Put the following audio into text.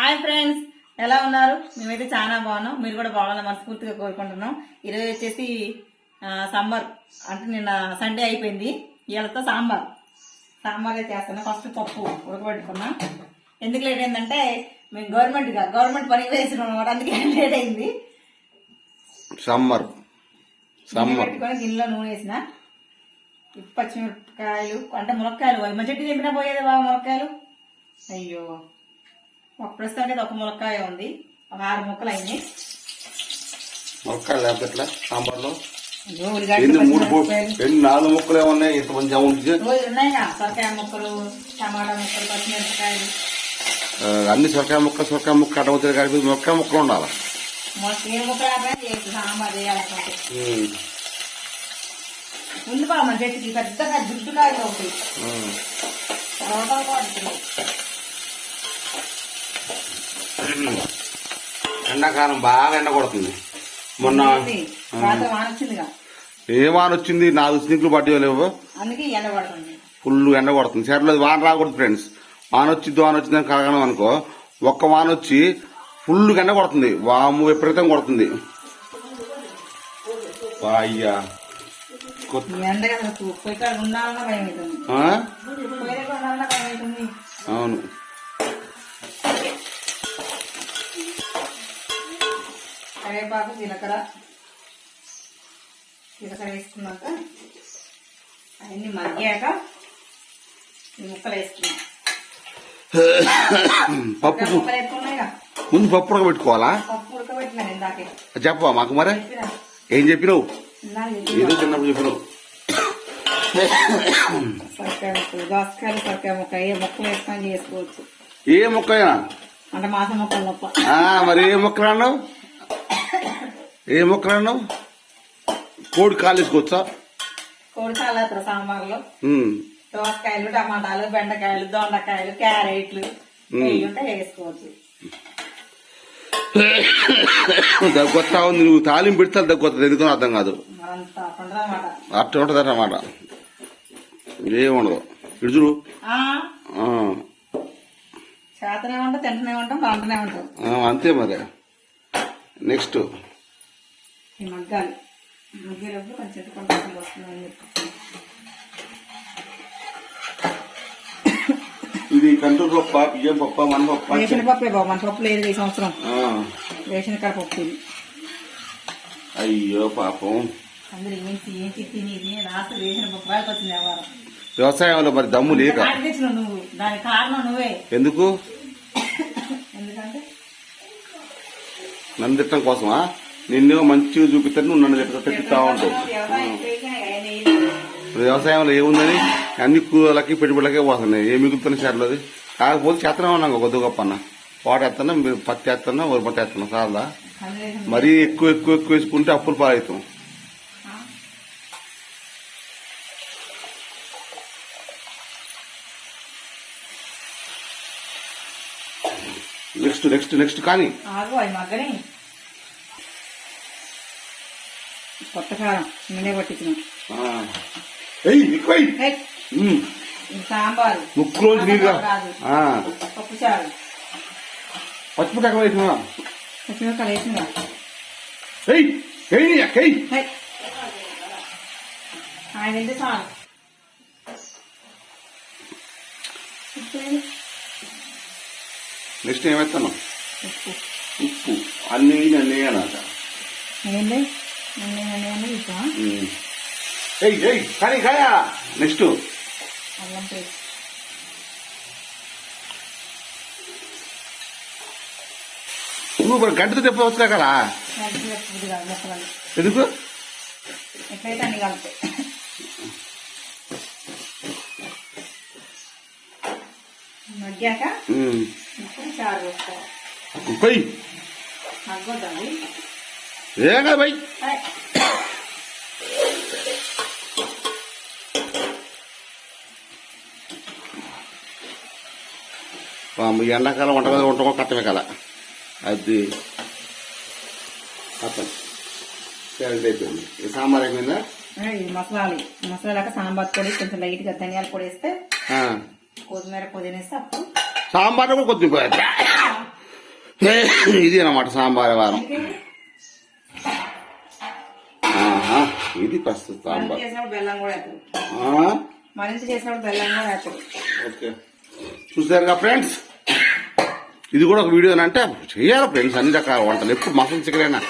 Hi friends ఎలా ఉన్నారు? మేమైతే చాలా బాగున్నాం. మీరు కూడా బాగున్నాం మనస్ఫూర్తిగా కోరుకుంటున్నాం. ఈరోజు వచ్చేసి సమ్మర్. అంటే నిన్న సండే అయిపోయింది. ఇవాళతో సాంబార్. సాంబార్ అయితే చేస్తున్నా. ఫస్ట్ పప్పు ఉడకబెట్టుకున్నా. ఎందుకు లేట్ అయిందంటే మేము గవర్నమెంట్ గవర్నమెంట్ పనికి వేసినాం అనమాట అందుకే లేట్ అయింది. సమ్మర్. సమ్మర్. పెట్టుకొని గిన్నెలో నూనె వేసిన. పచ్చిమిరపకాయలు అంటే ములక్కాయలు అవి చెట్టు తెంపినా పోయేది బాగా ములక్కాయలు అయ్యో. ఒక ప్రస్తుతానికి అయితే ఒక ములక్కాయ ఉంది. ఒక ఆరు ముక్కలు అయింది మొక్కలు లేకపోతే ఎట్లా? సాంబార్లో? నాలుగు ముక్కలు ఏమన్నాయి ఇంత మంచి ఉంటుంది రోజు ఉన్నాయిగా సొరకాయ ముక్కలు టమాటా ముక్కలు పచ్చిమిరపకాయలు. అన్ని సొరకాయ ముక్క సొరకాయ ముక్క అడవుతుంది కలిపి మొక్క ముక్కలు ఉండాలి? ముక్కలు ఉంది బాగా మన చెట్టుకి పెద్దగా దుడ్డుకాయలు ఒకటి. తర్వాత ఎండాకాలం. బాగా ఎండ కొడుతుంది. మొన్న ఏ వాన వచ్చింది? నాలుగు ఎండ పడుతుంది ఫుల్ ఎండ కొడుతుంది. సరేలేదు వాన రాకూడదు ఫ్రెండ్స్. వాన వచ్చింది వాన వచ్చిందని కలగడం అనుకో. ఒక్క వాన వచ్చి ఫుల్ ఎండ కొడుతుంది. వాము విపరీతం కొడుతుంది. అయ్యా. కొత్త- కరివేపాకు జీలకర్ర. జీలకర్ర వేసుకున్నాక అవన్నీ మగ్గాక ముక్కలు వేసుకున్నాం. పప్పు ముందు పప్పు ఉడకబెట్టుకోవాలా? చెప్పవా మాకు మరి? చెప్పినా? ఏం చెప్పినావు? ఏదో. చిన్నప్పుడు చెప్పినావు. ఏ మొక్క అంటే మాసం ముక్కలు తప్ప. మరి ఏ మొక్కలు అన్నావు? ఏ మొక్కలు అన్నావు కోడి కాలు వేసుకోవచ్చా కోడి చాలేస్తారు సాంబార్లో. దోసకాయలు టమాటాలు బెండకాయలు దొండకాయలు క్యారెట్లు వేసుకోవచ్చు. దగ్గొత్తా ఉంది. నువ్వు తాలింపు పెడితే దగ్గొస్తుంది ఎందుకో అర్థం కాదు. అట్లా ఉంటుంది అన్నమాట. ఏముండదు చూడు. చేతనే ఉంటాం తింటూనే ఉంటాం ఉంటాం అంతే మరి. నెక్స్ట్. మగ్గాలి. మగ్గేటప్పుడు కొంచెం చెట్టుకుంటూ వస్తుందని చెప్పి ఇది కంట్రోల్ పప్ప బియ్యం పప్ప మన పప్ప రేషన్ పప్పే బాబు మన పప్పు లేదు ఈ సంవత్సరం. ఆ, రేషన్ కాడ పప్పు ఇది. అయ్యో పాపం. అందరూ ఏంటి ఏంటి తిని రాత్రి రేషన్ పప్పు రాకి వచ్చింది వ్యవహారం వ్యవసాయంలో మరి దమ్ము లేక. నువ్వు. దానికి కారణం నువ్వే. ఎందుకు? ఎందుకంటే? నన్ను తిట్టడం కోసమా? నిన్నేమో మంచిగా చూపిస్తారు నువ్వు నన్ను తిట్ట తిట్టుతా ఉంటావు వ్యవసాయంలో ఏముందని? అన్ని కూలకి పెట్టుబడులకే పోతున్నాయి. ఏ మిగులుతున్న షేర్లు అది? కాకపోతే చేతనే ఉన్నాం కొద్ది గొప్ప అన్న వాట ఎత్తనా పత్తి ఎత్తనా వరి పత్తి ఎత్తనా చాలా మరీ ఎక్కువ ఎక్కువ ఎక్కువ వేసుకుంటే అప్పులు పాలవుతాం నెక్స్ట్ నెక్స్ట్ నెక్స్ట్ కానీ. కొత్త కారం నేనే పట్టించిన. సాంబారు. ఆ. పప్పు చారు. పచ్చిమిరపకాయ ఎక్కువ వేసినా. ఏయ్ ఏయ్ అక్కయ్ హై. ఆయన ఎంత చాలు. నెక్స్ట్ ఏమెత్తాను ఉప్పు. ఉప్పు. అన్ని అన్నీ అన్నమాట ఏంటి నన్ను నన్ను ఏయ్ ఏయ్ కానీ కాయా నెక్స్ట్. అల్లం పేస్ట్. నువ్వు మరి గంటతో కలిపి ఇది కాదు ఎందుకు? మగ్గాక ఉమ్. ఇప్పుడు చారు పోయి మగ్గొద్దండి ఏం కదా పోయి హై. పాము ఈ ఎండాకాలం వంట మీద వంట కట్టమే కదా అది సరే అయిపోయింది. సాంబార్ అయిపోయిందా? మసాలాలు. మసాలాక సాంబార్ పొడి కొంచెం లైట్గా ధనియాల పొడి వేస్తే. కొత్తిమీర పుదీనా వేస్తే అప్పుడు సాంబార్ కూడా కొద్దిగా ఇది అన్నమాట సాంబార్ వారం కూడా వేస్తారు ఓకే. చూసారుగా ఫ్రెండ్స్? ఇది కూడా ఒక వీడియో అంటే చేయాలి ఫ్రెండ్స్ అన్ని రకాల వంటలు. ఎప్పుడు మటన్ చికెన్ అయినా